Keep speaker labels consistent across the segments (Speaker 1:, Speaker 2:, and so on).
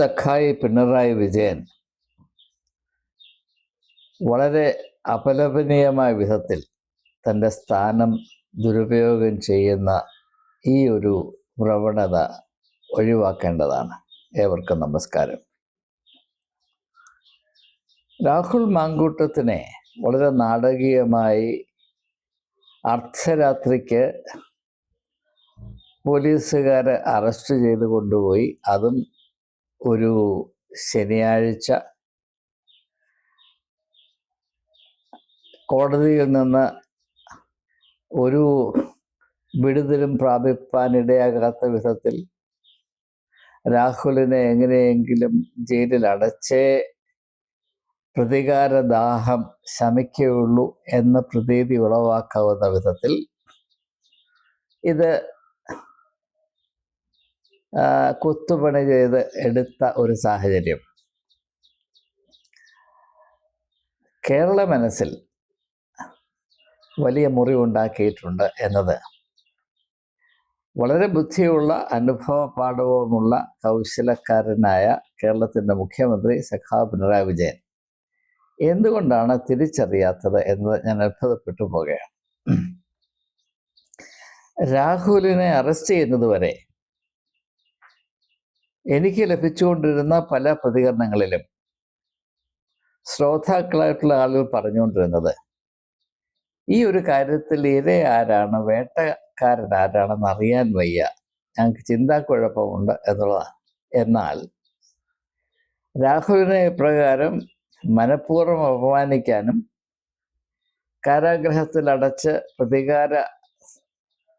Speaker 1: സഖായി പിണറായി വിജയൻ വളരെ അപലപനീയമായ വിധത്തിൽ തന്റെ സ്ഥാനം ദുരുപയോഗം ചെയ്യുന്ന ഈ ഒരു പ്രവണത ഒഴിവാക്കേണ്ടതാണ്. ഏവർക്കും നമസ്കാരം. രാഹുൽ മാങ്കൂട്ടത്തിനെ വളരെ നാടകീയമായി അർദ്ധരാത്രിക്ക് പോലീസുകാരെ അറസ്റ്റ് ചെയ്ത് കൊണ്ടുപോയി. അതും ഒരു ശനിയാഴ്ച കോടതിയിൽ നിന്ന് ഒരു വിടുതലും പ്രാപിപ്പാനിടയാകാത്ത വിധത്തിൽ രാഹുലിനെ എങ്ങനെയെങ്കിലും ജയിലിൽ അടച്ചേ പ്രതികാരദാഹം ശമിക്കുകയുള്ളൂ എന്ന പ്രതീതി ഉളവാക്കാവുന്ന വിധത്തിൽ ഇത് കുത്തുപണി ചെയ്ത് എടുത്ത ഒരു സാഹചര്യം. കേരള മനസ്സിൽ വലിയ മുറിവുണ്ടാക്കിയിട്ടുണ്ട് എന്നത് വളരെ ബുദ്ധിയുള്ള അനുഭവ പാഠവുമുള്ള കൗശലക്കാരനായ കേരളത്തിന്റെ മുഖ്യമന്ത്രി സഖാ പിണറായി വിജയൻ. എന്തുകൊണ്ടാണ് തിരിച്ചറിയാത്തത് എന്നത് ഞാൻ അത്ഭുതപ്പെട്ടു പോകുകയാണ് രാഹുലിനെ അറസ്റ്റ് ചെയ്യുന്നതുവരെ എനിക്ക് ലഭിച്ചുകൊണ്ടിരുന്ന പല പ്രതികരണങ്ങളിലും ശ്രോതാക്കളായിട്ടുള്ള ആളുകൾ പറഞ്ഞുകൊണ്ടിരുന്നത് ഈ ഒരു കാര്യത്തിൽ ഇര ആരാണ് വേട്ടക്കാരൻ ആരാണെന്ന് അറിയാൻ വയ്യ ഞങ്ങൾക്ക് ചിന്താക്കുഴപ്പമുണ്ട് എന്നുള്ളതാണ് എന്നാൽ രാഹുലിനെ ഇപ്രകാരം മനഃപൂർവം അപമാനിക്കാനും കാരാഗ്രഹത്തിൽ അടച്ച് പ്രതികാര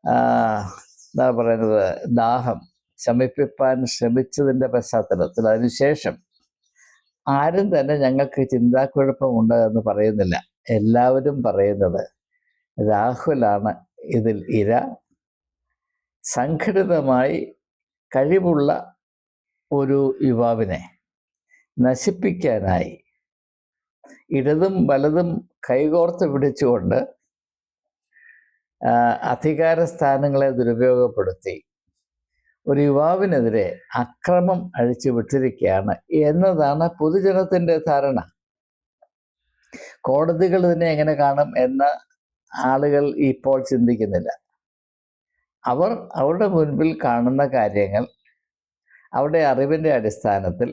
Speaker 1: എന്താ പറയുന്നത് ദാഹം ശമിപ്പിപ്പാൻ ശ്രമിച്ചതിന്റെ പശ്ചാത്തലത്തിൽ അതിനുശേഷം ആരും തന്നെ ഞങ്ങൾക്ക് ചിന്താക്കുഴപ്പമുണ്ട് എന്ന് പറയുന്നില്ല. എല്ലാവരും പറയുന്നത് രാഹുലാണ് ഇതിൽ ഇര. സംഘടിതമായി കഴിവുള്ള ഒരു യുവാവിനെ നശിപ്പിക്കാനായി ഇടതും വലതും കൈകോർത്ത് പിടിച്ചുകൊണ്ട് അധികാര സ്ഥാനങ്ങളെ ദുരുപയോഗപ്പെടുത്തി. ഒരു യുവാവിനെതിരെ അക്രമം അഴിച്ചു വിട്ടിരിക്കുകയാണ് എന്നതാണ് പൊതുജനത്തിന്റെ ധാരണ. കോടതികൾ ഇതിനെ എങ്ങനെ കാണും എന്ന് ആളുകൾ ഇപ്പോൾ ചിന്തിക്കുന്നില്ല. അവർ അവരുടെ മുൻപിൽ കാണുന്ന കാര്യങ്ങൾ അവരുടെ അറിവിന്റെ അടിസ്ഥാനത്തിൽ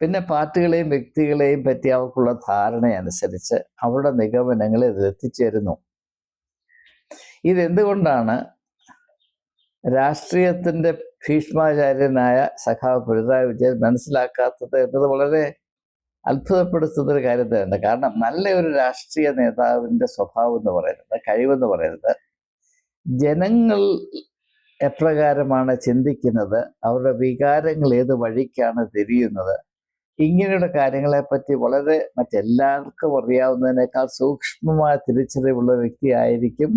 Speaker 1: പിന്നെ പാർട്ടികളെയും വ്യക്തികളെയും പറ്റി അവർക്കുള്ള ധാരണയനുസരിച്ച് അവരുടെ നിഗമനങ്ങളിൽ ഇതിലെത്തിച്ചേരുന്നു ഇതെന്തുകൊണ്ടാണ് രാഷ്ട്രീയത്തിന്റെ ഭീഷ്മാചാര്യനായ സഖാവ് പിണറായി വിജയൻ മനസ്സിലാക്കാത്തത് എന്നത് വളരെ അത്ഭുതപ്പെടുത്തുന്ന ഒരു കാര്യം തന്നെയാണ് കാരണം നല്ല ഒരു രാഷ്ട്രീയ നേതാവിന്റെ സ്വഭാവം എന്ന് പറയുന്നത് കഴിവെന്ന് പറയുന്നത് ജനങ്ങൾ എപ്രകാരമാണ് ചിന്തിക്കുന്നത് അവരുടെ വികാരങ്ങൾ ഏത് വഴിക്കാണ് തിരിയുന്നത് ഇങ്ങനെയുള്ള കാര്യങ്ങളെപ്പറ്റി വളരെ മറ്റെല്ലാവർക്കും അറിയാവുന്നതിനേക്കാൾ സൂക്ഷ്മമായ തിരിച്ചറിവുള്ള വ്യക്തിയായിരിക്കും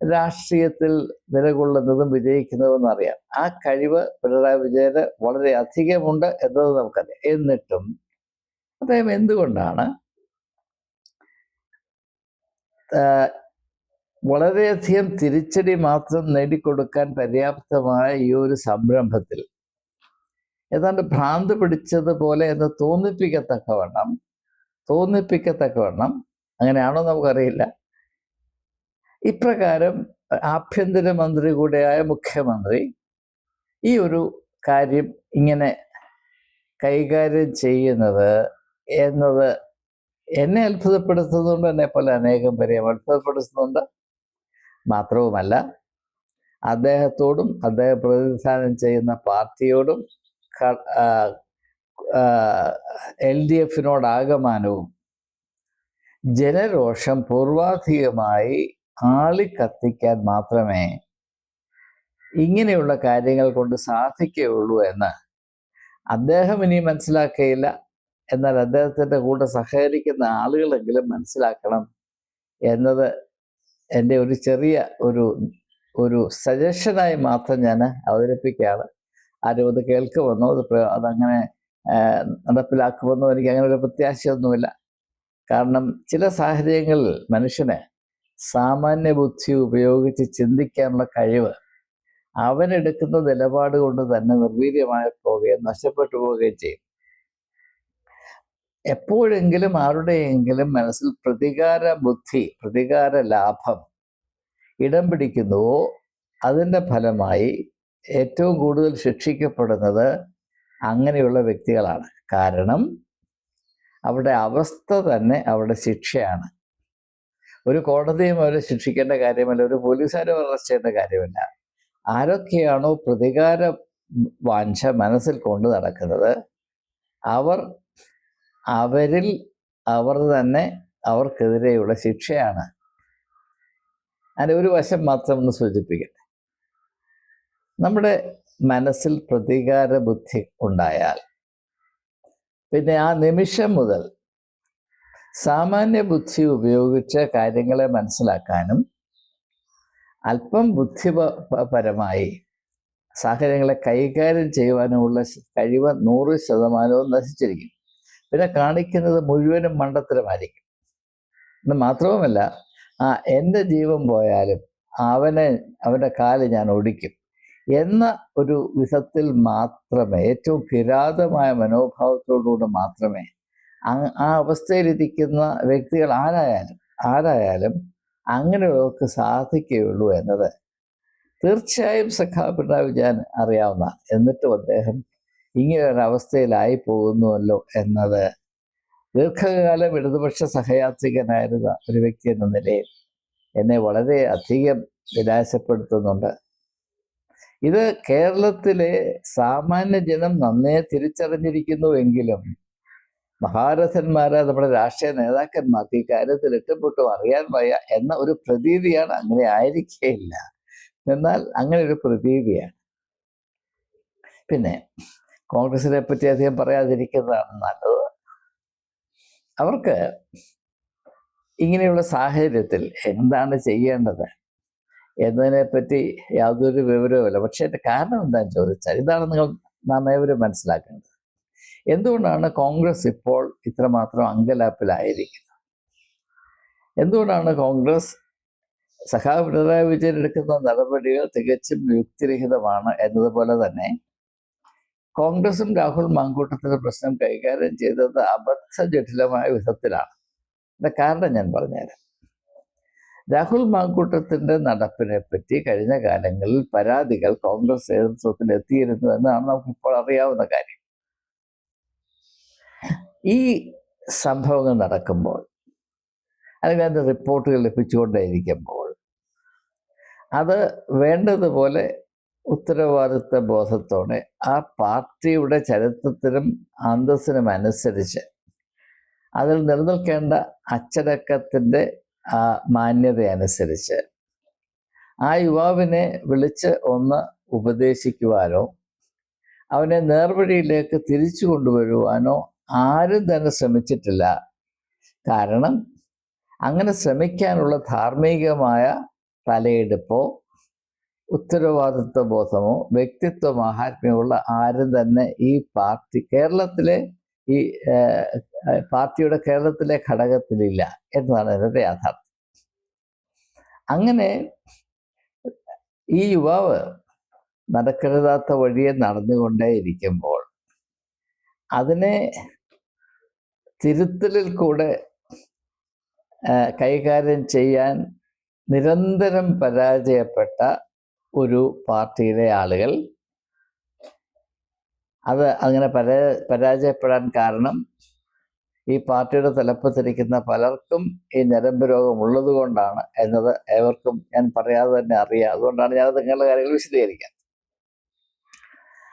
Speaker 1: രാഷ്ട്രീയത്തിൽ നിലകൊള്ളുന്നതും വിജയിക്കുന്നതും അറിയാം. ആ കഴിവ് പിണറായി വിജയന് വളരെ അധികമുണ്ട് എന്നത് നമുക്കറിയാം. എന്നിട്ടും അദ്ദേഹം എന്തുകൊണ്ടാണ് വളരെയധികം തിരിച്ചടി മാത്രം നേടിക്കൊടുക്കാൻ പര്യാപ്തമായ ഈ ഒരു സംരംഭത്തിൽ ഏതാണ്ട് ഭ്രാന്ത് പിടിച്ചതുപോലെ എന്ന് തോന്നിപ്പിക്കത്തക്കവണ്ണം തോന്നിപ്പിക്കത്തക്കവണ്ണം അങ്ങനെയാണോ നമുക്കറിയില്ല. ഇപ്രകാരം ആഭ്യന്തരമന്ത്രി കൂടെയായ മുഖ്യമന്ത്രി ഈ ഒരു കാര്യം ഇങ്ങനെ കൈകാര്യം ചെയ്യുന്നത് എന്നത് എന്നെ അത്ഭുതപ്പെടുത്തുന്നുണ്ട് എന്നെ പോലെ അനേകം പേരെ അത്ഭുതപ്പെടുത്തുന്നുണ്ട്. മാത്രവുമല്ല അദ്ദേഹത്തോടും അദ്ദേഹം പ്രതിനിധാനം ചെയ്യുന്ന പാർട്ടിയോടും എൽ ഡി എഫിനോടാകമാനവും ജനരോഷം പൂർവാധികമായി ആളിക്കത്തിക്കാൻ മാത്രമേ ഇങ്ങനെയുള്ള കാര്യങ്ങൾ കൊണ്ട് സാധിക്കുകയുള്ളൂ എന്ന് അദ്ദേഹം ഇനി മനസ്സിലാക്കുകയില്ല. എന്നാൽ അദ്ദേഹത്തിന്റെ കൂടെ സഹകരിക്കുന്ന ആളുകളെങ്കിലും മനസ്സിലാക്കണം എന്നത് എന്റെ ഒരു ചെറിയ ഒരു ഒരു സജഷനായി മാത്രം ഞാൻ അവതരിപ്പിക്കുകയാണ്. ആരും അത് കേൾക്കുമെന്നോ അത് അതങ്ങനെ നടപ്പിലാക്കുമെന്നോ എനിക്ക് അങ്ങനെ ഒരു പ്രത്യാശയൊന്നുമില്ല. കാരണം ചില സാഹചര്യങ്ങളിൽ മനുഷ്യന് സാമാന്യ ബുദ്ധി ഉപയോഗിച്ച് ചിന്തിക്കാനുള്ള കഴിവ്. അവനെടുക്കുന്ന നിലപാട് കൊണ്ട് തന്നെ നിർവീര്യമായി പോവുകയും നഷ്ടപ്പെട്ടു പോവുകയും ചെയ്യും. എപ്പോഴെങ്കിലും ആരുടെയെങ്കിലും മനസ്സിൽ പ്രതികാര ബുദ്ധി പ്രതികാര ലാഭം ഇടം പിടിക്കുന്നുവോ അതിന്റെ ഫലമായി ഏറ്റവും കൂടുതൽ ശിക്ഷിക്കപ്പെടുന്നത് അങ്ങനെയുള്ള വ്യക്തികളാണ്. കാരണം അവരുടെ അവസ്ഥ തന്നെ അവരുടെ ശിക്ഷയാണ്. ഒരു കോടതിയും അവരെ ശിക്ഷിക്കേണ്ട കാര്യമല്ല ഒരു പോലീസുകാരും അറസ്റ്റ് ചെയ്യേണ്ട കാര്യമല്ല. ആരൊക്കെയാണോ പ്രതികാര വാഞ്ച മനസ്സിൽ കൊണ്ടു നടക്കുന്നത് അവർ അവരിൽ അവർ തന്നെ അവർക്കെതിരെയുള്ള ശിക്ഷയാണ്. അതിന്റെ ഒരു വശം മാത്രം ഒന്ന് സൂചിപ്പിക്കട്ടെ. നമ്മുടെ മനസ്സിൽ പ്രതികാര ബുദ്ധി ഉണ്ടായാൽ പിന്നെ ആ നിമിഷം മുതൽ സാമാന്യ ബുദ്ധി ഉപയോഗിച്ച് കാര്യങ്ങളെ മനസ്സിലാക്കാനും അല്പം ബുദ്ധിപരമായി സാഹചര്യങ്ങളെ കൈകാര്യം ചെയ്യുവാനുമുള്ള കഴിവ് നൂറ് ശതമാനവും നശിച്ചിരിക്കും. പിന്നെ കാണിക്കുന്നത് മുഴുവനും മണ്ടത്തരമായിരിക്കും. എന്ന് മാത്രവുമല്ല ആ എന്റെ ജീവൻ പോയാലും അവനെ അവന്റെ കാൽ ഞാൻ ഒടിക്കും. എന്ന ഒരു വിധത്തിൽ മാത്രമേ ഏറ്റവും കിരാതമായ മനോഭാവത്തോടുകൂടെ മാത്രമേ ആ- അവസ്ഥയിലിരിക്കുന്ന വ്യക്തികൾ ആരായാലും ആരായാലും അങ്ങനെയുള്ളവർക്ക് സാധിക്കുകയുള്ളൂ എന്നത് തീർച്ചയായും സഖാ പിണറായി വിജയൻ അറിയാവുന്ന എന്നിട്ടും അദ്ദേഹം ഇങ്ങനെ ഒരു അവസ്ഥയിലായി പോകുന്നുവല്ലോ എന്നത് ദീർഘകാലം ഇടതുപക്ഷ സഹയാത്രികനായിരുന്ന ഒരു വ്യക്തി എന്ന നിലയിൽ എന്നെ വളരെ അധികം നിരാശപ്പെടുത്തുന്നുണ്ട്. ഇത് കേരളത്തിലെ സാമാന്യ ജനം നന്നേ തിരിച്ചറിഞ്ഞിരിക്കുന്നു എങ്കിലും മഹാരഥന്മാരെ നമ്മുടെ രാഷ്ട്രീയ നേതാക്കന്മാർക്ക് ഈ കാര്യത്തിൽ അറിയാൻ വയ്യ എന്ന ഒരു പ്രതീതിയാണ് അങ്ങനെ ആയിരിക്കേയില്ല. എന്നാൽ അങ്ങനെ ഒരു പ്രതീതിയാണ്. പിന്നെ കോൺഗ്രസിനെ പറ്റി അധികം പറയാതിരിക്കുന്നതാണ് നല്ലത്. അവർക്ക് ഇങ്ങനെയുള്ള സാഹചര്യത്തിൽ എന്താണ് ചെയ്യേണ്ടത് എന്നതിനെപ്പറ്റി യാതൊരു വിവരവുമില്ല. പക്ഷേ എന്റെ കാരണം എന്താണെന്ന് ചോദിച്ചാൽ ഇതാണ് നിങ്ങൾ നാം ഏവരും മനസ്സിലാക്കേണ്ടത്. എന്തുകൊണ്ടാണ് കോൺഗ്രസ് ഇപ്പോൾ ഇത്രമാത്രം അങ്കലാപ്പിലായിരിക്കുന്നത്? എന്തുകൊണ്ടാണ് കോൺഗ്രസ് സഖാവ് പിണറായി വിജയൻ എടുക്കുന്ന നടപടികൾ തികച്ചും യുക്തിരഹിതമാണ് എന്നതുപോലെ തന്നെ കോൺഗ്രസും രാഹുൽ മാങ്കൂട്ടത്തിന്റെ പ്രശ്നം കൈകാര്യം ചെയ്തത് അബദ്ധ ജഠിലമായ വിധത്തിലാണ്. എന്റെ കാരണം ഞാൻ പറഞ്ഞുതരാം. രാഹുൽ മാങ്കൂട്ടത്തിന്റെ നടപ്പിനെ പറ്റി കഴിഞ്ഞ കാലങ്ങളിൽ പരാതികൾ കോൺഗ്രസ് നേതൃത്വത്തിൽ എത്തിയിരുന്നു എന്നാണ് നമുക്കിപ്പോൾ അറിയാവുന്ന കാര്യം. ഈ സംഭവങ്ങൾ നടക്കുമ്പോൾ അല്ലെങ്കിൽ അതിന്റെ റിപ്പോർട്ടുകൾ ലഭിച്ചുകൊണ്ടേയിരിക്കുമ്പോൾ അത് വേണ്ടതുപോലെ ഉത്തരവാദിത്വ ബോധത്തോടെ ആ പാർട്ടിയുടെ ചരിത്രത്തിനും അന്തസ്സിനും അനുസരിച്ച് അതിൽ നിലനിൽക്കേണ്ട അച്ചടക്കത്തിന്റെ ആ മാന്യത അനുസരിച്ച് ആ യുവാവിനെ വിളിച്ച് ഒന്ന് ഉപദേശിക്കുവാനോ അവനെ നേർവഴിയിലേക്ക് തിരിച്ചു കൊണ്ടുവരുവാനോ ആരും തന്നെ ശ്രമിച്ചിട്ടില്ല. കാരണം അങ്ങനെ ശ്രമിക്കാനുള്ള ധാർമ്മികമായ തലയെടുപ്പോ ഉത്തരവാദിത്വ ബോധമോ വ്യക്തിത്വ മാഹാത്മ്യമുള്ള ആരും തന്നെ ഈ പാർട്ടി കേരളത്തിലെ ഈ പാർട്ടിയുടെ കേരളത്തിലെ ഘടകത്തിലില്ല എന്നതാണ് എന്റെ യാഥാർത്ഥ്യം. അങ്ങനെ ഈ യുവാവ് നടക്കരുതാത്ത വഴിയെ നടന്നുകൊണ്ടേയിരിക്കുമ്പോൾ അതിനെ തിരുത്തലിൽ കൂടെ കൈകാര്യം ചെയ്യാൻ നിരന്തരം പരാജയപ്പെട്ട ഒരു പാർട്ടിയിലെ ആളുകൾ. അത് അങ്ങനെ പരാ പരാജയപ്പെടാൻ കാരണം ഈ പാർട്ടിയുടെ തലപ്പത്തിരിക്കുന്ന പലർക്കും ഈ ഞരമ്പ് രോഗം ഉള്ളത് കൊണ്ടാണ് എന്നത് ഏവർക്കും ഞാൻ പറയാതെ തന്നെ അറിയാം. അതുകൊണ്ടാണ് ഞാൻ നിങ്ങളുടെ കാര്യങ്ങൾ വിശദീകരിക്കാം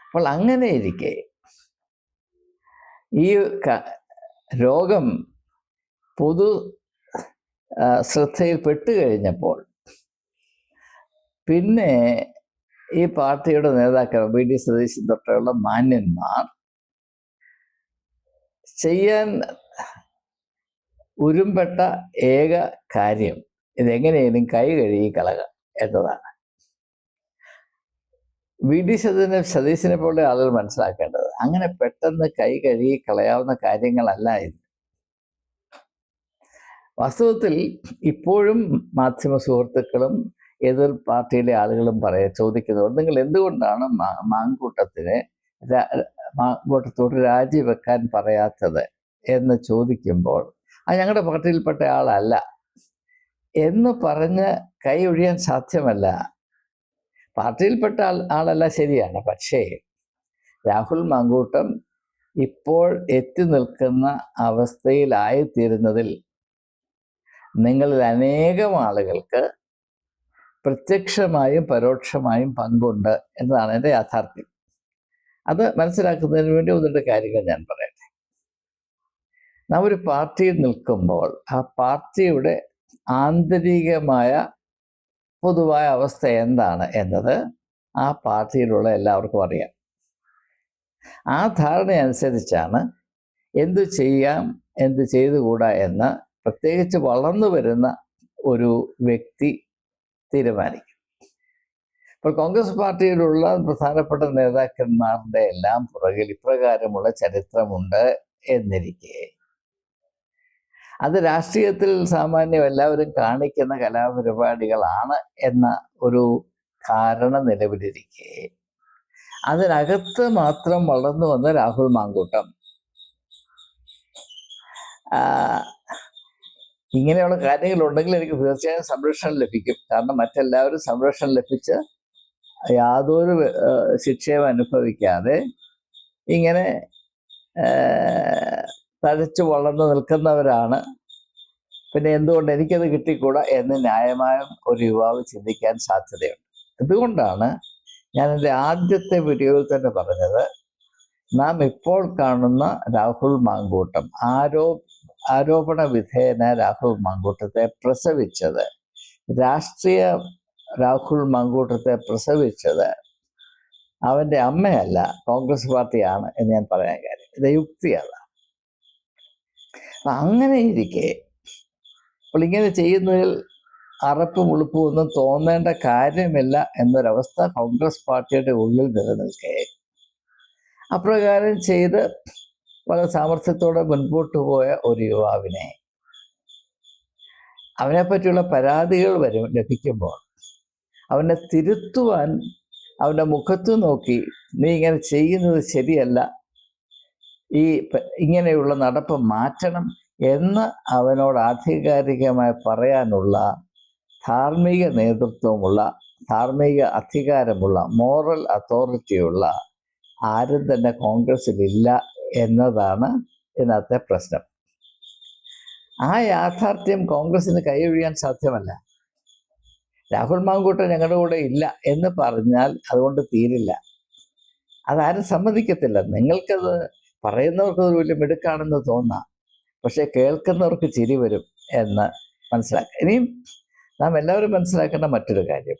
Speaker 1: അപ്പോൾ അങ്ങനെ ഇരിക്കെ ഈ രോഗം പൊതു ശ്രദ്ധയിൽപ്പെട്ട് ശ്രദ്ധയിൽ പെട്ടു കഴിഞ്ഞപ്പോൾ പിന്നെ ഈ പാർട്ടിയുടെ നേതാക്കൾ വി. ഡി. സതീശൻ തൊട്ടുള്ള മാന്യന്മാർ ചെയ്യാൻ ഉരുമ്പെട്ട ഏക കാര്യം ഇതെങ്ങനെയും കൈ കഴുകി കളക എന്നതാണ്. വി. ഡി. സതീശനെ സതീശനെ പോലെ ആളുകൾ മനസ്സിലാക്കേണ്ടത് അങ്ങനെ പെട്ടെന്ന് കൈ കഴുകി കളയാവുന്ന കാര്യങ്ങളല്ല ഇത്. വാസ്തവത്തിൽ ഇപ്പോഴും മാധ്യമ സുഹൃത്തുക്കളും എതിർ പാർട്ടിയിലെ ആളുകളും പറയാ ചോദിക്കുന്നത് നിങ്ങൾ എന്തുകൊണ്ടാണ് മാങ്കൂട്ടത്തിന് മാങ്കൂട്ടത്തോട് രാജിവെക്കാൻ പറയാത്തത്? എന്ന് ചോദിക്കുമ്പോൾ അത് ഞങ്ങളുടെ പാർട്ടിയിൽപ്പെട്ട ആളല്ല. എന്ന് പറഞ്ഞ് കൈ ഒഴിയാൻ സാധ്യമല്ല. പാർട്ടിയിൽപ്പെട്ട ആൾ ആളല്ല ശരിയാണ്. പക്ഷേ രാഹുൽ മാങ്കൂട്ടം ഇപ്പോൾ എത്തി നിൽക്കുന്ന അവസ്ഥയിലായിത്തീരുന്നതിൽ നിങ്ങളിൽ അനേകം ആളുകൾക്ക് പ്രത്യക്ഷമായും പരോക്ഷമായും പങ്കുണ്ട് എന്നതാണ് എന്റെ യാഥാർത്ഥ്യം. അത് മനസ്സിലാക്കുന്നതിന് വേണ്ടി ഒന്ന് രണ്ട് കാര്യങ്ങൾ ഞാൻ പറയട്ടെ. നാം ഒരു പാർട്ടിയിൽ നിൽക്കുമ്പോൾ ആ പാർട്ടിയുടെ ആന്തരികമായ പൊതുവായ അവസ്ഥ എന്താണ് എന്നത് ആ പാർട്ടിയിലുള്ള എല്ലാവർക്കും അറിയാം. ആ ധാരണ അനുസരിച്ചാണ് എന്ത് ചെയ്യാം എന്ത് ചെയ്തുകൂടാ എന്ന് പ്രത്യേകിച്ച് വളർന്നു വരുന്ന ഒരു വ്യക്തി തീരുമാനിക്കും. ഇപ്പോൾ കോൺഗ്രസ് പാർട്ടിയിലുള്ള പ്രധാനപ്പെട്ട നേതാക്കന്മാരുടെ എല്ലാം പുറകിൽ ഇപ്രകാരമുള്ള ചരിത്രമുണ്ട് എന്നിരിക്കെ. അത് രാഷ്ട്രീയത്തിൽ സാമാന്യം എല്ലാവരും കാണിക്കുന്ന കലാപരിപാടികളാണ് എന്ന ഒരു ധാരണ നിലവിലിരിക്കെ. അതിനകത്ത് മാത്രം വളർന്നു വന്ന രാഹുൽ മാങ്കൂട്ടം. ഇങ്ങനെയുള്ള കാര്യങ്ങളുണ്ടെങ്കിൽ എനിക്ക് തീർച്ചയായും സംരക്ഷണം ലഭിക്കും. കാരണം മറ്റെല്ലാവരും സംരക്ഷണം ലഭിച്ച് യാതൊരു ശിക്ഷയും അനുഭവിക്കാതെ ഇങ്ങനെ തഴച്ചു വളർന്നു നിൽക്കുന്നവരാണ്. പിന്നെ എന്തുകൊണ്ട് എനിക്കത് കിട്ടിക്കൂടാ എന്ന് ന്യായമായും ഒരു യുവാവ് ചിന്തിക്കാൻ സാധ്യതയുണ്ട്. അതുകൊണ്ടാണ് ഞാൻ എന്റെ ആദ്യത്തെ വീഡിയോയിൽ തന്നെ പറഞ്ഞത് നാം ഇപ്പോൾ കാണുന്ന രാഹുൽ മാങ്കൂട്ടം ആരോ ആരോപണ വിധേയന രാഹുൽ മാങ്കൂട്ടത്തെ പ്രസവിച്ചത് രാഷ്ട്രീയ രാഹുൽ മാങ്കൂട്ടത്തെ പ്രസവിച്ചത് അവന്റെ അമ്മയല്ല കോൺഗ്രസ് പാർട്ടിയാണ് എന്ന് ഞാൻ പറയാൻ കാര്യം ഇത് യുക്തിയല്ല അങ്ങനെ ഇരിക്കെ അപ്പോൾ ഇങ്ങനെ ചെയ്യുന്നതിൽ അറപ്പും ഉളുപ്പും ഒന്നും തോന്നേണ്ട കാര്യമില്ല എന്നൊരവസ്ഥ കോൺഗ്രസ് പാർട്ടിയുടെ ഉള്ളിൽ നിലനിൽക്കെ. അപ്രകാരം ചെയ്ത് വളരെ സാമർഥ്യത്തോടെ മുൻപോട്ട് പോയ ഒരു യുവാവിനെ അവനെ പറ്റിയുള്ള പരാതികൾ വരും ലഭിക്കുമ്പോൾ അവനെ തിരുത്തുവാൻ അവന്റെ മുഖത്ത് നോക്കി നീ ഇങ്ങനെ ചെയ്യുന്നത് ശരിയല്ല ഈ ഇങ്ങനെയുള്ള നടപ്പ് മാറ്റണം എന്ന് അവനോട് ആധികാരികമായി പറയാനുള്ള ധാർമ്മിക നേതൃത്വമുള്ള ധാർമ്മിക അധികാരമുള്ള മോറൽ അതോറിറ്റിയുള്ള ആരും തന്നെ കോൺഗ്രസ്സിലില്ല എന്നതാണ് ഇതിനകത്തെ പ്രശ്നം. ആ യാഥാർത്ഥ്യം കോൺഗ്രസിന് കൈയൊഴിയാൻ സാധ്യമല്ല. രാഹുൽ മാങ്കൂട്ടൻ ഞങ്ങളുടെ കൂടെ ഇല്ല എന്ന് പറഞ്ഞാൽ അതുകൊണ്ട് തീരില്ല. അതാരും സമ്മതിക്കത്തില്ല. നിങ്ങൾക്കത് പറയുന്നവർക്ക് ഒരു വലിയ മിടുക്കാണെന്ന് തോന്നാം. പക്ഷെ കേൾക്കുന്നവർക്ക് ചിരി വരും എന്ന് മനസ്സിലാക്കുക ഇനിയും നാം എല്ലാവരും മനസ്സിലാക്കേണ്ട മറ്റൊരു കാര്യം.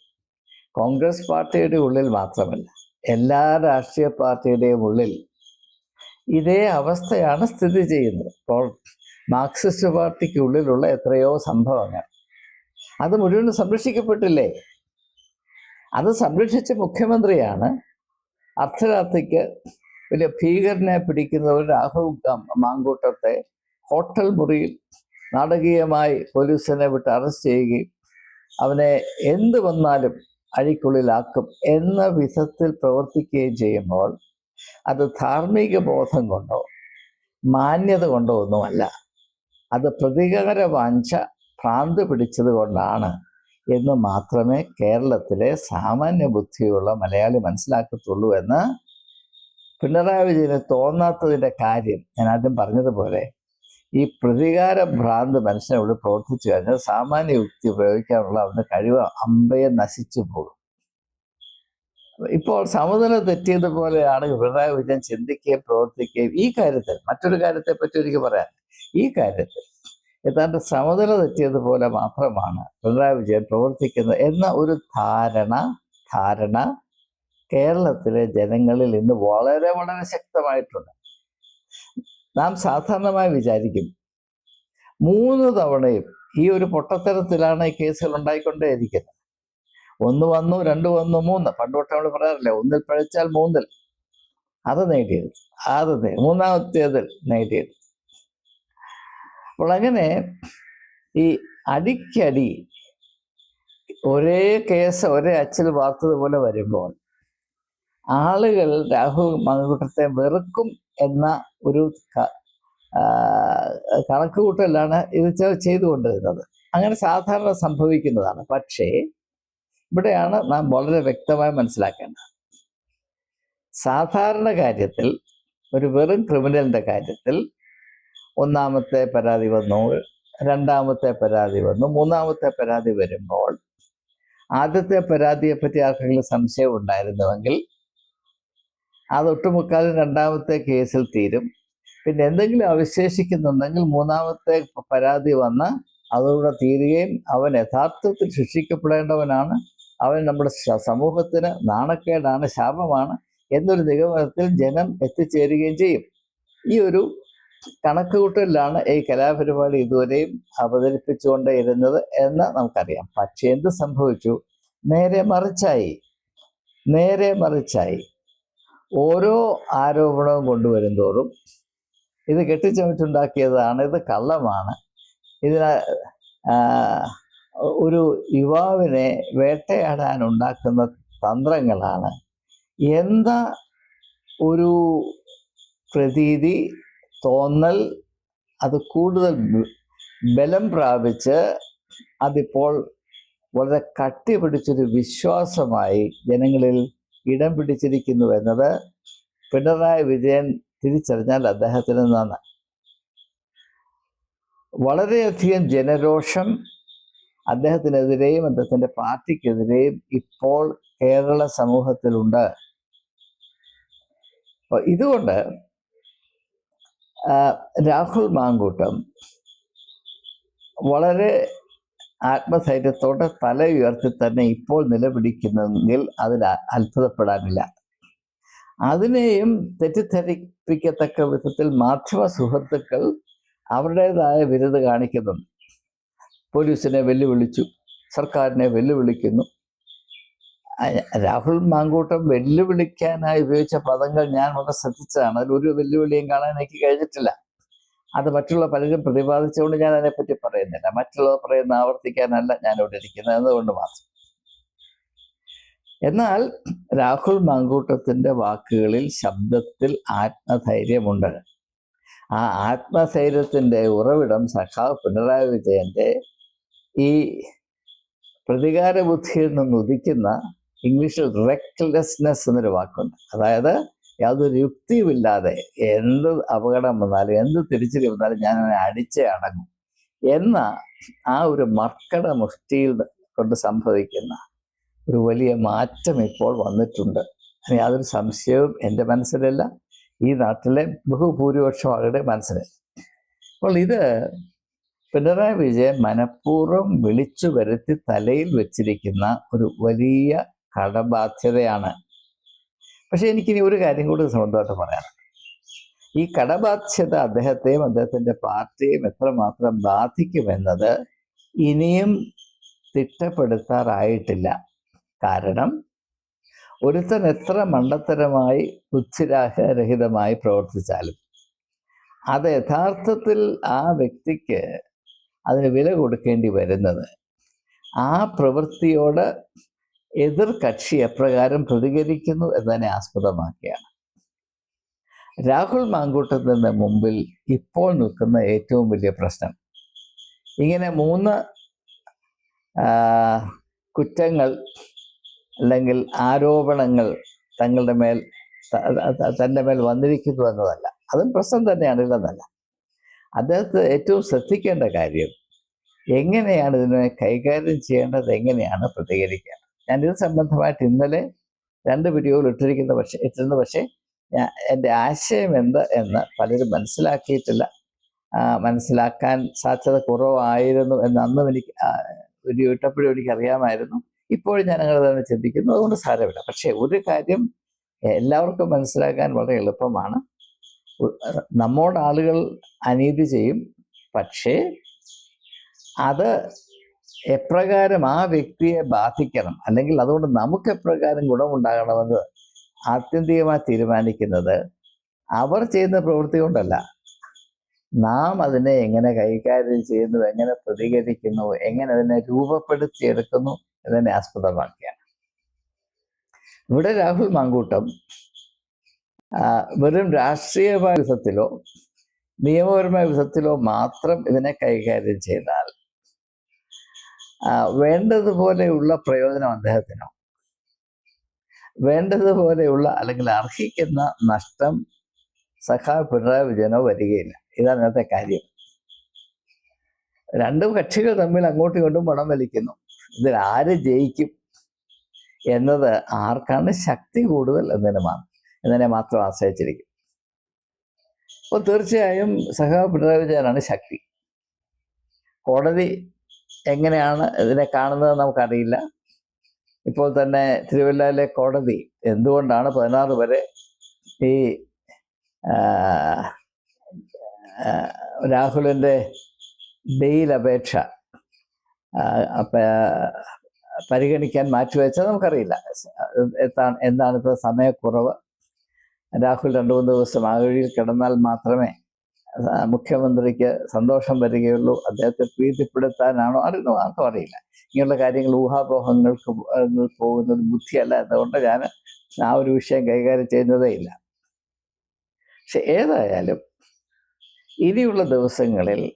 Speaker 1: കോൺഗ്രസ് പാർട്ടിയുടെ ഉള്ളിൽ മാത്രമല്ല എല്ലാ രാഷ്ട്രീയ പാർട്ടിയുടെയും ഉള്ളിൽ ഇതേ അവസ്ഥയാണ് സ്ഥിതി ചെയ്യുന്നത്. ഇപ്പോൾ മാർക്സിസ്റ്റ് പാർട്ടിക്ക് ഉള്ളിലുള്ള എത്രയോ സംഭവങ്ങൾ. അത് മുഴുവൻ സംരക്ഷിക്കപ്പെട്ടില്ലേ? അത് സംരക്ഷിച്ച മുഖ്യമന്ത്രിയാണ് അർദ്ധരാത്രിക്ക് വലിയ ഭീകരനെ പിടിക്കുന്നവർ രാഹുൽ മാങ്കൂട്ടത്തെ ഹോട്ടൽ മുറിയിൽ നാടകീയമായി പോലീസിനെ വിട്ട് അറസ്റ്റ് ചെയ്യുകയും അവനെ എന്ത് വന്നാലും അഴിക്കുള്ളിലാക്കും എന്ന വിധത്തിൽ പ്രവർത്തിക്കുകയും ചെയ്യുമ്പോൾ അത് ധാർമ്മിക ബോധം കൊണ്ടോ മാന്യത കൊണ്ടോ ഒന്നുമല്ല. അത് പ്രതികാര വാഞ്ച ഭ്രാന്ത് പിടിച്ചത് കൊണ്ടാണ് എന്ന് മാത്രമേ കേരളത്തിലെ സാമാന്യ ബുദ്ധിയുള്ള മലയാളി മനസ്സിലാക്കത്തുള്ളൂ എന്ന് പിണറായി വിജയന് തോന്നാത്തതിന്റെ കാര്യം ഞാൻ ആദ്യം പറഞ്ഞതുപോലെ ഈ പ്രതികാര ഭ്രാന്ത് മനുഷ്യനുള്ളിൽ പ്രവർത്തിച്ചു കഴിഞ്ഞാൽ സാമാന്യ യുക്തി പ്രയോഗിക്കാനുള്ള അവന്റെ കഴിവ് അമ്പയെ നശിച്ചു പോകും. ഇപ്പോൾ സമനില തെറ്റിയതുപോലെയാണ് പിണറായി വിജയൻ ചിന്തിക്കുകയും പ്രവർത്തിക്കുകയും ഈ കാര്യത്തിൽ മറ്റൊരു കാര്യത്തെ പറ്റി എനിക്ക് പറയാൻ ഈ കാര്യത്തിൽ ഏതാണ്ട് സമനില തെറ്റിയതുപോലെ മാത്രമാണ് പിണറായി വിജയൻ പ്രവർത്തിക്കുന്നത് എന്ന ഒരു ധാരണ ധാരണ കേരളത്തിലെ ജനങ്ങളിൽ ഇന്ന് വളരെ വളരെ ശക്തമായിട്ടുണ്ട്. നാം സാധാരണമായി വിചാരിക്കും മൂന്ന് തവണയും ഈ ഒരു പൊട്ടത്തരത്തിലാണ് ഈ കേസുകൾ ഉണ്ടായിക്കൊണ്ടേയിരിക്കുന്നത്. ഒന്ന് വന്നു രണ്ട് വന്നു മൂന്ന്. പണ്ട് തൊട്ട് നമ്മൾ പറയാറില്ലേ ഒന്നിൽ പഴിച്ചാൽ മൂന്നിൽ. അത് നേടിയെടുത്തു. അത് നേ- മൂന്നാമത്തേതിൽ നേടിയെടുത്തു. അപ്പോൾ അങ്ങനെ ഈ അടിക്കടി ഒരേ കേസ് ഒരേ അച്ചിൽ വാർത്തതുപോലെ വരുമ്പോൾ ആളുകൾ രാഹുൽ മങ്കുട്ടത്തെ വെറുക്കും എന്ന ഒരു കണക്കുകൂട്ടലാണ് ഇത് ചെയ്തുകൊണ്ടിരുന്നത്. അങ്ങനെ സാധാരണ സംഭവിക്കുന്നതാണ്. പക്ഷേ ഇവിടെയാണ് നാം വളരെ വ്യക്തമായി മനസ്സിലാക്കേണ്ടത്. സാധാരണ കാര്യത്തിൽ ഒരു വെറും ക്രിമിനലിന്റെ കാര്യത്തിൽ ഒന്നാമത്തെ പരാതി വന്നു രണ്ടാമത്തെ പരാതി വന്നു മൂന്നാമത്തെ പരാതി വരുമ്പോൾ ആദ്യത്തെ പരാതിയെപ്പറ്റി ആർക്കെങ്കിലും സംശയം ഉണ്ടായിരുന്നുവെങ്കിൽ അത് ഒട്ടുമുക്കാലും രണ്ടാമത്തെ കേസിൽ തീരും. പിന്നെ എന്തെങ്കിലും അവശേഷിക്കുന്നുണ്ടെങ്കിൽ മൂന്നാമത്തെ പരാതി വന്ന് അതോടെ തീരുകയും അവൻ യഥാർത്ഥത്തിൽ ശിക്ഷിക്കപ്പെടേണ്ടവനാണ്. അവൻ നമ്മുടെ സമൂഹത്തിന് നാണക്കേടാണ് ശാപമാണ് എന്നൊരു നിഗമനത്തിൽ ജനം എത്തിച്ചേരുകയും ചെയ്യും. ഈ ഒരു കണക്കുകൂട്ടലിലാണ് ഈ കലാപരിപാടി ഇതുവരെയും അവതരിപ്പിച്ചുകൊണ്ടേയിരുന്നത് എന്ന് നമുക്കറിയാം. പക്ഷെ എന്ത് സംഭവിച്ചു? നേരെ മറിച്ചായി. നേരെ മറിച്ചായി. ഓരോ ആരോപണവും കൊണ്ടുവരും തോറും ഇത് കെട്ടിച്ചമച്ചുണ്ടാക്കിയതാണ് ഇത് കള്ളമാണ്. ഇതിന് ഒരു യുവാവിനെ വേട്ടയാടാൻ ഉണ്ടാക്കുന്ന തന്ത്രങ്ങളാണ്. എന്ന ഒരു പ്രതീതി തോന്നൽ അത് കൂടുതൽ ബലം പ്രാപിച്ച് അതിപ്പോൾ വളരെ കട്ടി പിടിച്ചൊരു വിശ്വാസമായി ജനങ്ങളിൽ ഇടം പിടിച്ചിരിക്കുന്നു എന്നത് പിണറായി വിജയൻ തിരിച്ചറിഞ്ഞാൽ അദ്ദേഹത്തിന് നന്ന്. വളരെയധികം ജനരോഷം അദ്ദേഹത്തിനെതിരെയും അദ്ദേഹത്തിന്റെ പാർട്ടിക്കെതിരെയും ഇപ്പോൾ കേരള സമൂഹത്തിലുണ്ട്. ഇതുകൊണ്ട് രാഹുൽ മാങ്കൂട്ടം വളരെ ആത്മധൈര്യത്തോടെ തല ഉയർത്തി തന്നെ ഇപ്പോൾ നിലപിടിക്കുന്നെങ്കിൽ അതിൽ അത്ഭുതപ്പെടാനില്ല. അതിനെയും തെറ്റിദ്ധരിപ്പിക്കത്തക്ക വിധത്തിൽ മാധ്യമ സുഹൃത്തുക്കൾ അവരുടേതായ വിരുദ്ധ കാണിക്കുന്നുണ്ട്. പോലീസിനെ വെല്ലുവിളിച്ചു സർക്കാരിനെ വെല്ലുവിളിക്കുന്നു. രാഹുൽ മാങ്കൂട്ടം വെല്ലുവിളിക്കാനായി ഉപയോഗിച്ച പദങ്ങൾ ഞാൻ വളരെ ശ്രദ്ധിച്ചതാണ്. അതിൽ ഒരു വെല്ലുവിളിയും കാണാൻ എനിക്ക് കഴിഞ്ഞിട്ടില്ല. അത് മറ്റുള്ള പലരും പ്രതിപാദിച്ചുകൊണ്ട് ഞാൻ അതിനെപ്പറ്റി പറയുന്നില്ല. മറ്റുള്ളവർ പറയുന്ന ആവർത്തിക്കാനല്ല ഇവിടെ ഇരിക്കുന്നത്. എന്നതുകൊണ്ട് മാത്രം. എന്നാൽ രാഹുൽ മാങ്കൂട്ടത്തിന്റെ വാക്കുകളിൽ ശബ്ദത്തിൽ ആത്മധൈര്യമുണ്ട്. ആ ആത്മധൈര്യത്തിന്റെ ഉറവിടം സഖാവ് പിണറായി വിജയന്റെ ഈ പ്രതികാര ബുദ്ധിയിൽ നിന്ന് ഉദിക്കുന്ന ഇംഗ്ലീഷിൽ റെക്ലെസ്നെസ് എന്നൊരു വാക്കുണ്ട്. അതായത് യാതൊരു യുക്തിയുമില്ലാതെ എന്ത് അപകടം വന്നാലും എന്ത് തിരിച്ചടി വന്നാലും ഞാൻ അവനെ അടിച്ചേ അടങ്ങും. എന്ന ആ ഒരു മർക്കട മുഷ്ടിയിൽ കൊണ്ട് സംഭവിക്കുന്ന ഒരു വലിയ മാറ്റം ഇപ്പോൾ വന്നിട്ടുണ്ട്. അതിന് യാതൊരു സംശയവും എന്റെ മനസ്സിലല്ല. ഈ നാട്ടിലെ ബഹുഭൂരിപക്ഷം ആളുടെ മനസ്സിലില്ല. അപ്പോൾ ഇത് പിണറായി വിജയൻ മനഃപൂർവം വിളിച്ചു വരുത്തി തലയിൽ വെച്ചിരിക്കുന്ന ഒരു വലിയ കടബാധ്യതയാണ് പക്ഷെ എനിക്കിനി ഒരു കാര്യം കൂടി സ്വന്തമായിട്ട് പറയാം ഈ കടബാധ്യത അദ്ദേഹത്തെയും അദ്ദേഹത്തിന്റെ പാർട്ടിയും എത്രമാത്രം ബാധിക്കുമെന്നത് ഇനിയും തിട്ടപ്പെടുത്താറായിട്ടില്ല. കാരണം ഒരുത്തൻ എത്ര മണ്ടത്തരമായി ഉച്ചിരാഹരഹിതമായി പ്രവർത്തിച്ചാലും അത് യഥാർത്ഥത്തിൽ ആ വ്യക്തിക്ക് അതിന് വില കൊടുക്കേണ്ടി വരുന്നത് ആ പ്രവൃത്തിയോട് എതിർ കക്ഷി എപ്രകാരം പ്രതികരിക്കുന്നു എന്നതിനെ ആസ്പദമാക്കിയാണ്. രാഹുൽ മാങ്കൂട്ടത്തിന്റെ മുമ്പിൽ ഇപ്പോൾ നിൽക്കുന്ന ഏറ്റവും വലിയ പ്രശ്നം. ഇങ്ങനെ മൂന്ന് കുറ്റങ്ങൾ അല്ലെങ്കിൽ ആരോപണങ്ങൾ തങ്ങളുടെ മേൽ തന്റെ മേൽ വന്നിരിക്കുന്നു എന്നതല്ല. അതും പ്രശ്നം തന്നെയാണ് ഇല്ലെന്നല്ല അദ്ദേഹത്തെ ഏറ്റവും ശ്രദ്ധിക്കേണ്ട കാര്യം എങ്ങനെയാണ് ഇതിനെ കൈകാര്യം ചെയ്യേണ്ടത് എങ്ങനെയാണ് പ്രതികരിക്കേണ്ടത്? ഞാൻ ഇത് സംബന്ധമായിട്ട് ഇന്നലെ രണ്ട് വീഡിയോകൾ ഇട്ടിരിക്കുന്ന പക്ഷേ ഇട്ടിരുന്ന. പക്ഷേ ഞാൻ എന്റെ ആശയം എന്ത് എന്ന് പലരും മനസ്സിലാക്കിയിട്ടില്ല. മനസ്സിലാക്കാൻ സാധ്യത കുറവായിരുന്നു എന്ന് അന്നും എനിക്ക് വീഡിയോ ഇട്ടപ്പോഴും എനിക്ക് അറിയാമായിരുന്നു ഇപ്പോഴും ഞാൻ അങ്ങനെ തന്നെ ചിന്തിക്കുന്നു. അതുകൊണ്ട് സാരമില്ല. പക്ഷേ ഒരു കാര്യം എല്ലാവർക്കും മനസ്സിലാക്കാൻ വളരെ എളുപ്പമാണ്. നമ്മോട് ആളുകൾ അനീതി ചെയ്യും. പക്ഷേ അത് എപ്രകാരം ആ വ്യക്തിയെ ബാധിക്കണം? അല്ലെങ്കിൽ അതുകൊണ്ട് നമുക്ക് എപ്രകാരം ഗുണമുണ്ടാകണമെന്ന് ആത്യന്തികമായി തീരുമാനിക്കുന്നത് അവർ ചെയ്യുന്ന പ്രവൃത്തി കൊണ്ടല്ല. നാം അതിനെ എങ്ങനെ കൈകാര്യം ചെയ്യുന്നു എങ്ങനെ പ്രതികരിക്കുന്നു എങ്ങനെ അതിനെ രൂപപ്പെടുത്തിയെടുക്കുന്നു എന്നതിനെ ആസ്പദമാക്കിയാണ്. ഇവിടെ രാഹുൽ മാങ്കൂട്ടം വെറും രാഷ്ട്രീയമായ വിധത്തിലോ നിയമപരമായ വിധത്തിലോ മാത്രം ഇതിനെ കൈകാര്യം ചെയ്താൽ വേണ്ടതുപോലെയുള്ള പ്രയോജനം അദ്ദേഹത്തിനോ? വേണ്ടതുപോലെയുള്ള അല്ലെങ്കിൽ അർഹിക്കുന്ന നഷ്ടം സഖാ പിണറായി വിജയനോ വരികയില്ല. ഇതാണ് ഇന്നത്തെ കാര്യം. രണ്ട് കക്ഷികൾ തമ്മിൽ അങ്ങോട്ടും ഇങ്ങോട്ടും പണം വലിക്കുന്നു. ഇതിൽ ആര് ജയിക്കും എന്നത് ആർക്കാണ് ശക്തി കൂടുതൽ എന്നതിനെ എന്നതിനെ മാത്രം ആശ്രയിച്ചിരിക്കും. അപ്പോൾ തീർച്ചയായും സഖാ പിണറായി വിജയനാണ് ശക്തി. കോടതി എങ്ങനെയാണ് ഇതിനെ കാണുന്നത് നമുക്കറിയില്ല. ഇപ്പോൾ തന്നെ തിരുവല്ലയിലെ കോടതി എന്തുകൊണ്ടാണ് പതിനാറ് വരെ ഈ രാഹുലിന്റെ ബെയിൽ അപേക്ഷ പരിഗണിക്കാൻ മാറ്റിവെച്ചാൽ നമുക്കറിയില്ല. എന്താണ് എന്താണ് ഇപ്പോൾ സമയക്കുറവ്? രാഹുൽ രണ്ട് മൂന്ന് ദിവസം ആകഴിയിൽ കിടന്നാൽ മാത്രമേ മുഖ്യമന്ത്രിക്ക് സന്തോഷം വരികയുള്ളൂ. അദ്ദേഹത്തെ പ്രീതിപ്പെടുത്താനാണോ അറിയുന്നു ആർക്കും അറിയില്ല. ഇങ്ങനെയുള്ള കാര്യങ്ങൾ ഊഹാപോഹങ്ങൾക്ക് പോകുന്നത് ബുദ്ധിയല്ല അതുകൊണ്ട് ഞാൻ ആ ഒരു വിഷയം കൈകാര്യം ചെയ്യുന്നതേ ഇല്ല. പക്ഷെ ഏതായാലും ഇനിയുള്ള ദിവസങ്ങളിൽ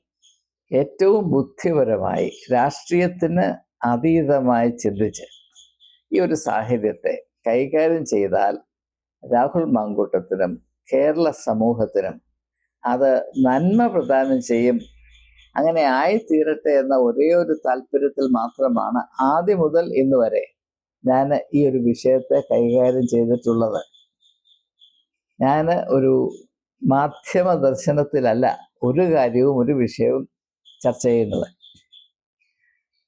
Speaker 1: ഏറ്റവും ബുദ്ധിപരമായി രാഷ്ട്രീയത്തിന് അതീതമായി ചിന്തിച്ച് ഈ ഒരു സാഹിത്യത്തെ കൈകാര്യം ചെയ്താൽ രാഹുൽ മാങ്കൂട്ടത്തിനും കേരള സമൂഹത്തിനും അത് നന്മ പ്രദാനം ചെയ്യും. അങ്ങനെ ആയിത്തീരട്ടെ എന്ന ഒരേ ഒരു താല്പര്യത്തിൽ മാത്രമാണ് ആദ്യം മുതൽ ഇന്ന് വരെ ഞാൻ ഈ ഒരു വിഷയത്തെ കൈകാര്യം ചെയ്തിട്ടുള്ളത്. ഞാൻ ഒരു മാധ്യമ ദർശനത്തിലല്ല ഒരു കാര്യവും ഒരു വിഷയവും ചർച്ച ചെയ്യുന്നത്.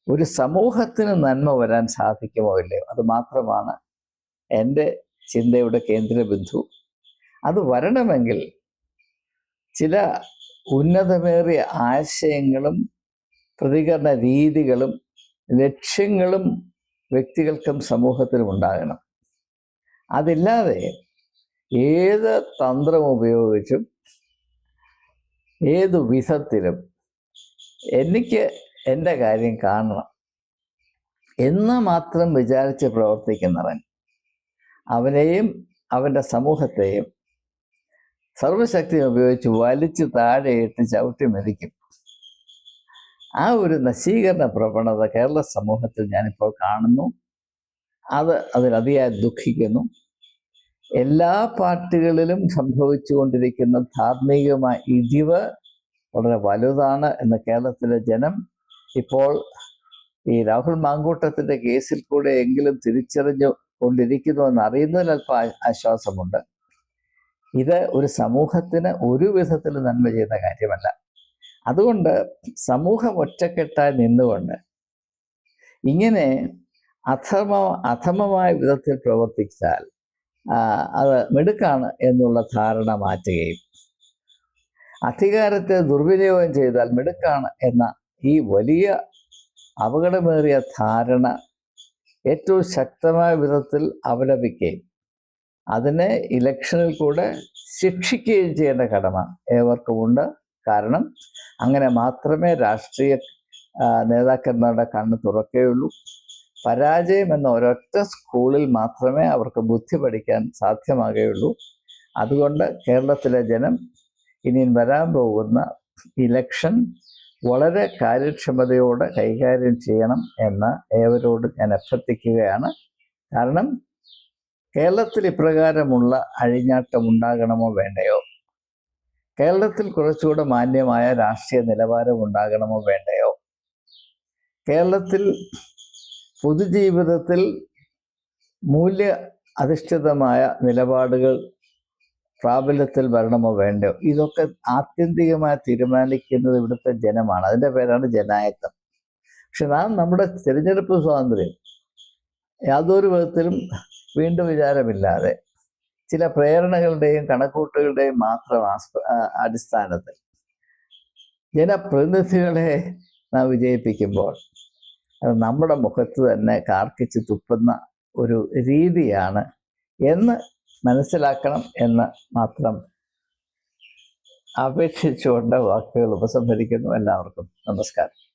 Speaker 1: ഒരു സമൂഹത്തിന് നന്മ വരാൻ സാധിക്കുമോ ഇല്ലയോ? അത് മാത്രമാണ് എന്റെ ചിന്തയുടെ കേന്ദ്ര ബിന്ദു അത് വരണമെങ്കിൽ ചില ഉന്നതമേറിയ ആശയങ്ങളും പ്രതികരണ രീതികളും ലക്ഷ്യങ്ങളും വ്യക്തികൾക്കും സമൂഹത്തിനും ഉണ്ടാകണം. അതില്ലാതെ ഏത് തന്ത്രം ഉപയോഗിച്ചും ഏതു വിധത്തിലും എനിക്ക് എന്റെ കാര്യം കാണണം എന്ന് മാത്രം വിചാരിച്ച് പ്രവർത്തിക്കുന്നവൻ അവനെയും അവന്റെ സമൂഹത്തെയും സർവശക്തിയും ഉപയോഗിച്ച് വലിച്ചു താഴെയിട്ട് ചവിട്ടി മെതിക്കും. ആ ഒരു നശീകരണ പ്രവണത കേരള സമൂഹത്തിൽ ഞാനിപ്പോൾ കാണുന്നു. അത് അതിലതിയായി ദുഃഖിക്കുന്നു. എല്ലാ പാർട്ടികളിലും സംഭവിച്ചുകൊണ്ടിരിക്കുന്ന ധാർമ്മികമായ ഇടിവ് വളരെ വലുതാണ് എന്ന് കേരളത്തിലെ ജനം ഇപ്പോൾ ഈ രാഹുൽ മാങ്കൂട്ടത്തിന്റെ കേസിൽ കൂടെ എങ്കിലും തിരിച്ചറിഞ്ഞു കൊണ്ടിരിക്കുന്നു എന്ന് അറിയുന്നതിൽ അല്പം ആശ്വാസമുണ്ട്. ഇത് ഒരു സമൂഹത്തിന് ഒരു വിധത്തിൽ നന്മ ചെയ്യുന്ന കാര്യമല്ല. അതുകൊണ്ട് സമൂഹം ഒറ്റക്കെട്ടായി നിന്നുകൊണ്ട് ഇങ്ങനെ അധമ അധമമായ വിധത്തിൽ പ്രവർത്തിച്ചാൽ അത് മിടുക്കാണ് എന്നുള്ള ധാരണ മാറ്റുകയും അധികാരത്തെ ദുർവിനിയോഗം ചെയ്താൽ മിടുക്കാണ് എന്ന ഈ വലിയ അപകടമേറിയ ധാരണ ഏറ്റവും ശക്തമായ വിധത്തിൽ അപലപിക്കുകയും അതിനെ ഇലക്ഷനിൽ കൂടെ ശിക്ഷിക്കുകയും ചെയ്യേണ്ട കടമ ഏവർക്കുമുണ്ട്. കാരണം അങ്ങനെ മാത്രമേ രാഷ്ട്രീയ നേതാക്കന്മാരുടെ കണ്ണ് തുറക്കുകയുള്ളൂ. പരാജയം എന്ന ഒരൊറ്റ സ്കൂളിൽ മാത്രമേ അവർക്ക് ബുദ്ധി പഠിക്കാൻ സാധ്യമാകുകയുള്ളൂ. അതുകൊണ്ട് കേരളത്തിലെ ജനം ഇനിയും വരാൻ പോകുന്ന ഇലക്ഷൻ വളരെ കാര്യക്ഷമതയോടെ കൈകാര്യം ചെയ്യണം എന്ന് ഏവരോട് ഞാൻ അഭ്യർത്ഥിക്കുകയാണ്. കാരണം കേരളത്തിൽ ഇപ്രകാരമുള്ള അഴിഞ്ഞാട്ടം ഉണ്ടാകണമോ വേണ്ടയോ? കേരളത്തിൽ കുറച്ചുകൂടെ മാന്യമായ രാഷ്ട്രീയ നിലവാരം ഉണ്ടാകണമോ വേണ്ടയോ? കേരളത്തിൽ പൊതുജീവിതത്തിൽ മൂല്യ അധിഷ്ഠിതമായ നിലപാടുകൾ പ്രാബല്യത്തിൽ വരണമോ വേണ്ടയോ? ഇതൊക്കെ ആത്യന്തികമായി തീരുമാനിക്കുന്നത് ഇവിടുത്തെ ജനമാണ്. അതിന്റെ പേരാണ് ജനായത്വം പക്ഷെ നാം നമ്മുടെ തിരഞ്ഞെടുപ്പ് സ്വാതന്ത്ര്യം യാതൊരു വിധത്തിലും വീണ്ടും വിചാരമില്ലാതെ ചില പ്രേരണകളുടെയും കണക്കൂട്ടുകളുടെയും മാത്രം അടിസ്ഥാനത്തിൽ ജനപ്രതിനിധികളെ നാം വിജയിപ്പിക്കുമ്പോൾ അത് നമ്മുടെ മുഖത്ത് തന്നെ കാർക്കിച്ച് തുപ്പുന്ന ഒരു രീതിയാണ് എന്ന് മനസ്സിലാക്കണം എന്ന് മാത്രം അപേക്ഷിച്ചുകൊണ്ട് വാക്കുകൾ ഉപസംഹരിക്കുന്നു എല്ലാവർക്കും. നമസ്കാരം.